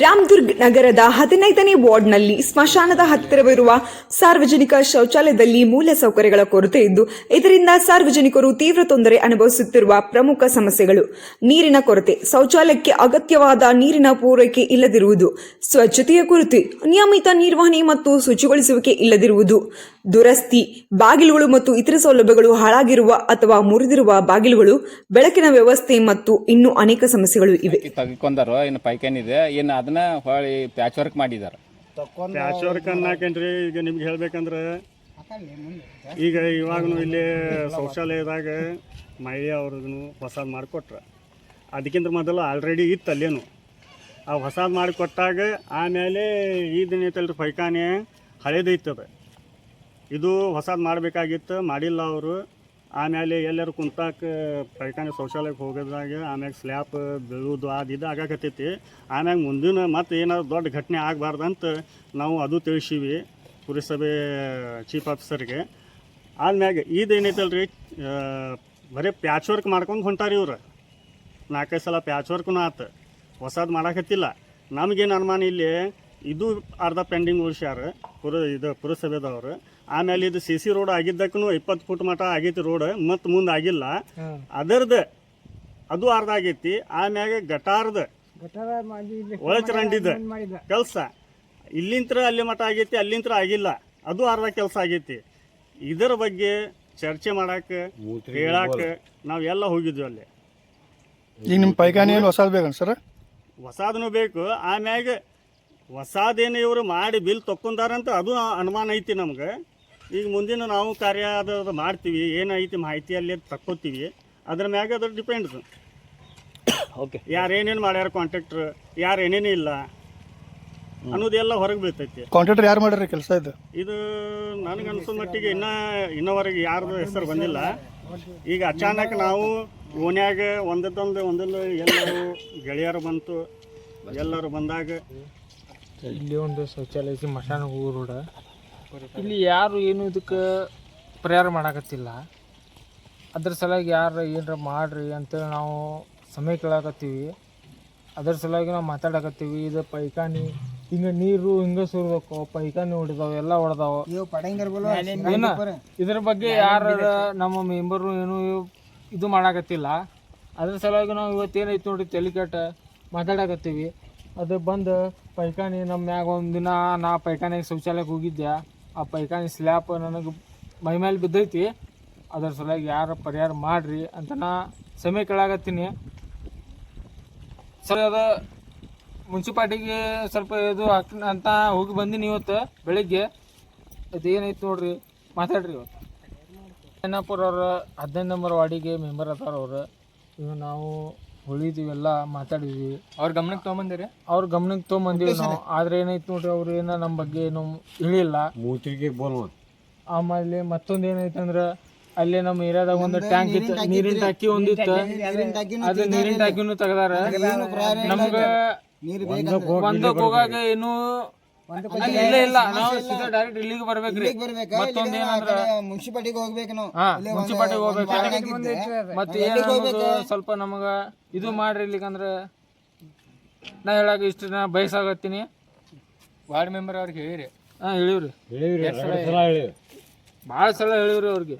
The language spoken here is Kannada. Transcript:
ರಾಮದುರ್ಗ್ ನಗರದ ಹದಿನೈದನೇ ವಾರ್ಡ್ನಲ್ಲಿ ಸ್ಮಶಾನದ ಹತ್ತಿರವಿರುವ ಸಾರ್ವಜನಿಕ ಶೌಚಾಲಯದಲ್ಲಿ ಮೂಲ ಸೌಕರ್ಯಗಳ ಕೊರತೆ ಇದ್ದು, ಇದರಿಂದ ಸಾರ್ವಜನಿಕರು ತೀವ್ರ ತೊಂದರೆ ಅನುಭವಿಸುತ್ತಿರುವ ಪ್ರಮುಖ ಸಮಸ್ಯೆಗಳು. ನೀರಿನ ಕೊರತೆ, ಶೌಚಾಲಯಕ್ಕೆ ಅಗತ್ಯವಾದ ನೀರಿನ ಪೂರೈಕೆ ಇಲ್ಲದಿರುವುದು, ಸ್ವಚ್ಛತೆಯ ಕೊರತೆ ನಿಯಮಿತ ನಿರ್ವಹಣೆ ಮತ್ತು ಶುಚಿಗೊಳಿಸುವಿಕೆ ಇಲ್ಲದಿರುವುದು. ದುರಸ್ತಿ ಬಾಗಿಲುಗಳು ಮತ್ತು ಇತರ ಸೌಲಭ್ಯಗಳು ಹಾಳಾಗಿರುವ ಅಥವಾ ಮುರಿದಿರುವ ಬಾಗಿಲುಗಳು ಬೆಳಕಿನ ವ್ಯವಸ್ಥೆ ಮತ್ತು ಇನ್ನೂ ಅನೇಕ ಸಮಸ್ಯೆಗಳು ಇವೆ. ತಗೊಂಡರು ಏನು ಪೈಕೇನ್ ಇದೆ ಏನು ಅದನ್ನ ಹೊಳಿ ಪ್ಯಾಚ್ ವರ್ಕ್ ಮಾಡಿದಾರೆ? ಪ್ಯಾಚ್ ವರ್ಕ್ ಅನ್ನಕೇನ್ರಿ? ಈಗ ನಿಮ್ಗೆ ಹೇಳ್ಬೇಕಂದ್ರೆ ಈಗ ಇವಾಗನು ಇಲ್ಲಿ ಶೌಚಾಲಯದಾಗ ಮಹಿಳೆ ಅವ್ರಿಗೂ ಹೊಸದು ಮಾಡಿಕೊಟ್ರ. ಅದಕ್ಕಿಂತ ಮೊದಲು ಆಲ್ರೆಡಿ ಇತ್ತು ಅಲ್ಲೇನು. ಆ ಹೊಸದು ಮಾಡಿಕೊಟ್ಟಾಗ ಆಮೇಲೆ ಇದನ್ನೈತಲ್ರಿ ಪೈಖಾನೆ ಹಳೇದೈತದ. ಇದು ಹೊಸದು ಮಾಡಬೇಕಾಗಿತ್ತು, ಮಾಡಿಲ್ಲ ಅವರು. ಆಮೇಲೆ ಎಲ್ಲರೂ ಕುಂತಾಕ ಪೈಖಾನೆ ಶೌಚಾಲಯಕ್ಕೆ ಹೋಗೋದಾಗ ಆಮ್ಯಾಗ ಸ್ಲ್ಯಾಪ್, ಬೀಳೋದು ಅದು ಇದು ಆಗಾಕತ್ತೈತಿ. ಆಮ್ಯಾಗ ಮುಂದಿನ ಮತ್ತೆ ಏನಾದ್ರು ದೊಡ್ಡ ಘಟನೆ ಆಗಬಾರ್ದಂತ ನಾವು ಅದು ತಿಳಿಸೀವಿ ಪುರಸಭೆ ಚೀಫ್ ಆಫೀಸರ್ಗೆ ಆದ್ಮ್ಯಾಗ ಇದೇನೈತಲ್ರಿ ರೀ ಬರೀ ಪ್ಯಾಚ್ ವರ್ಕ್ ಮಾಡ್ಕೊಂಡು ಹೊಂಟಾರಿ ಇವ್ರು. ನಾಲ್ಕೈದು ಸಲ ಪ್ಯಾಚ್ ವರ್ಕ್ನು ಆತು. ಹೊಸದು ಮಾಡಾಕತ್ತಿಲ್ಲ. ನಮಗೇನು ಅನುಮಾನ ಇಲ್ಲಿ, ಇದು ಅರ್ಧ ಪೆಂಡಿಂಗ್ ಉಳಿಸ್ಯಾರ. ಪುರ ಇದು ಪುರಸಭೆದವ್ರು. ಆಮೇಲೆ ಇದು ಸಿ ಸಿ ರೋಡ್ ಆಗಿದ್ದಕ್ಕೂ ಇಪ್ಪತ್ತು ಫುಟ್ ಮಟ ಆಗೈತಿ ರೋಡ್ ಮತ್ತು ಮುಂದೆ ಆಗಿಲ್ಲ. ಅದರ್ದು ಅದು ಅರ್ಧ ಆಗೈತಿ ಆಮ್ಯಾಗ ಗಟಾರ್ದ ಒಳಚರಂಡಿದ ಕೆಲಸ. ಇಲ್ಲಿಂತ್ರ ಅಲ್ಲಿ ಮಠ ಆಗೈತಿ ಅಲ್ಲಿಂತ್ರ ಆಗಿಲ್ಲ. ಅದು ಅರ್ಧ ಕೆಲಸ ಆಗೈತಿ. ಇದರ ಬಗ್ಗೆ ಚರ್ಚೆ ಮಾಡಕ್ಕೆ ಹೇಳಕ್ಕೆ ನಾವೆಲ್ಲ ಹೋಗಿದ್ವಿ ಅಲ್ಲಿ. ಈಗ ನಿಮ್ಮ ಹೊಸದು ಬೇಕನ್ ಸರ್? ಹೊಸಾದನು ಬೇಕು ಆಮ್ಯಾಗ ಹೊಸಾದೇನು ಇವರು ಮಾಡಿ ಬಿಲ್ ತೊಕ್ಕೊಂಡಾರಂತ ಅದು ಅನುಮಾನ ಐತಿ ನಮ್ಗೆ. ಈಗ ಮುಂದಿನ ನಾವು ಕಾರ್ಯ ಅದು ಮಾಡ್ತೀವಿ ಏನೈತಿ ಮಾಹಿತಿ ಅಲ್ಲಿ ತಕ್ಕೋತೀವಿ. ಅದ್ರ ಮ್ಯಾಗ ಅದ್ರ ಡಿಪೆಂಡ್ಸ್ ಓಕೆ ಯಾರು ಏನೇನು ಮಾಡ್ಯಾರ ಕಾಂಟ್ರಾಕ್ಟ್ರ್ ಯಾರು ಏನೇನು ಇಲ್ಲ ಅನ್ನೋದೆಲ್ಲ ಹೊರಗೆ ಬೀಳ್ತೈತಿ. ಕಾಂಟ್ರಾಕ್ಟರ್ ಯಾರು ಮಾಡ್ಯಾರ ಕೆಲಸ ಇದು? ಇದು ನನಗೆ ಅನ್ಸೋ ಮಟ್ಟಿಗೆ ಇನ್ನ ಇನ್ನವರೆಗೆ ಯಾರ್ದು ಹೆಸರು ಬಂದಿಲ್ಲ. ಈಗ ಅಚಾನಕ್ ನಾವು ಓನ್ಯಾಗ ಒಂದೊಂದು ಒಂದೊಂದು ಎಲ್ಲರೂ ಗೆಳೆಯರು ಬಂತು. ಎಲ್ಲರೂ ಬಂದಾಗ ಇಲ್ಲಿ ಒಂದು ಶೌಚಾಲಯ ಐತಿ ಮಶಾನ ರೋಡ. ಇಲ್ಲಿ ಯಾರು ಏನು ಇದಕ್ಕೆ ಪರಿಹಾರ ಮಾಡಕತ್ತಿಲ್ಲ. ಅದ್ರ ಸಲುವಾಗಿ ಯಾರು ಏನರ ಮಾಡ್ರಿ ಅಂತೇಳಿ ನಾವು ಸಮಯ ಕೇಳಾಕತ್ತೀವಿ. ಅದ್ರ ಸಲುವಾಗಿ ನಾವು ಮಾತಾಡಕತ್ತೀವಿ. ಇದು ಪೈಖಾನಿ ಹಿಂಗೆ ನೀರು ಹಿಂಗೆ ಸುರ್ಬೇಕು ಪೈಖಾನಿ ಹೊಡಿದಾವ ಎಲ್ಲ ಹೊಡೆದಾವ. ಇದ್ರ ಬಗ್ಗೆ ಯಾರ ನಮ್ಮ ಮೆಂಬರು ಏನು ಇದು ಮಾಡಾಕತ್ತಿಲ್ಲ. ಅದ್ರ ಸಲುವಾಗಿ ನಾವು ಇವತ್ತೇನೈತಿ ನೋಡಿ ತೆಲಿಕಟ್ಟ ಮಾತಾಡಕತ್ತೀವಿ. ಅದು ಬಂದು ಪೈಖಾನಿ ನಮ್ಮ ಮ್ಯಾಗ ಒಂದು ದಿನ ನಾ ಪೈಖಾನಿಗೆ ಶೌಚಾಲಯಕ್ಕೆ ಹೋಗಿದ್ದೆ. ಆ ಪೈಖಾನಿ ಸ್ಲ್ಯಾಪ್ ನನಗೆ ಮೈ ಮೇಲೆ ಬಿದ್ದೈತಿ. ಅದ್ರ ಸಲುವಾಗಿ ಯಾರು ಪರಿಹಾರ ಮಾಡ್ರಿ ಅಂತ ನಾ ಸಮಯ ಕೇಳಾಗತ್ತೀನಿ. ಸರ್, ಅದು ಮುನ್ಸಿಪಾಲ್ಟಿಗೆ ಸ್ವಲ್ಪ ಇದು ಹಾಕಿ ಅಂತ ಹೋಗಿ ಬಂದೀನಿ ಇವತ್ತು ಬೆಳಿಗ್ಗೆ. ಅದು ಏನೈತೆ ನೋಡ್ರಿ, ಮಾತಾಡ್ರಿ ಇವತ್ತು. ಚೈನಾಪುರ ಅವ್ರ ಹದಿನೈದು ನಂಬರ್ ವಾರ್ಡಿಗೆ ಮೆಂಬರ್ ಅದಾರ ಅವರು. ಇವು ನಾವು ಉಳಿದೀವೆಲ್ಲ ಮಾತಾಡಿದ್ವಿ. ಅವ್ರ ಗಮನಕ್ಕೆ ತೊಗೊಂಬಂದಿರಿ? ಅವ್ರ ಗಮನಕ್ಕೆ ತೊಗೊಂಬಂದಿವಿ ನಾವು. ಆದ್ರೆ ಏನೈತೆ ನೋಡ್ರಿ ಅವ್ರು ಏನ ನಮ್ಮ ಬಗ್ಗೆ ಏನು ಹೇಳಿಲ್ಲ ಆಮೇಲೆ ಮತ್ತೊಂದು ಏನೈತೆ ಅಂದ್ರೆ ಅಲ್ಲೇ ನಮ್ಮ ಏರಿಯಾದಾಗ ಒಂದು ಟ್ಯಾಂಕ್ ಇತ್ತು ನೀರಿನ ಟಾಕಿ ಒಂದಿತ್ತು ಅದು ನೀರಿನ ಟಾಕಿನೂ ತೆಗ್ದಾರ. ನಮ್ಗ ಒಂದಕ್ಕೆ ಹೋಗಾಗ ಏನು ಇಲ್ಲೇ ಇಲ್ಲ. ನಾವು ಸೀದಾ ಡೈರೆಕ್ಟ್ ಇಲ್ಲಿಗೆ ಬರ್ಬೇಕ್ರಿ. ಮತ್ತೊಂದ್ ಏನಂದ್ರ ಮುನ್ಸಿಪಾಲಿಟಿಗೆ ಹೋಗ್ಬೇಕು ನಾವು. ಮುನ್ಸಿಪಾಲ್ಟಿಗೆ ಹೋಗ್ಬೇಕು. ಮತ್ತೆ ಏನು ಸ್ವಲ್ಪ ನಮಗ ಇದು ಮಾಡ್ರಿ ಇಲ್ಲಿಗಂದ್ರ. ನಾ ಹೇಳಾಕ ಇಷ್ಟು ನಾ ಬಯಸಾಗತ್ತೀನಿ. ವಾರ್ಡ್ ಮೆಂಬರ್ ಅವ್ರಿಗೆ ಹೇಳಿರಿ. ಹಾ ಹೇಳಿವ್ರಿ. ಭಾಳ ಸಲ ಹೇಳಿವ್ರಿ ಅವ್ರಿಗೆ.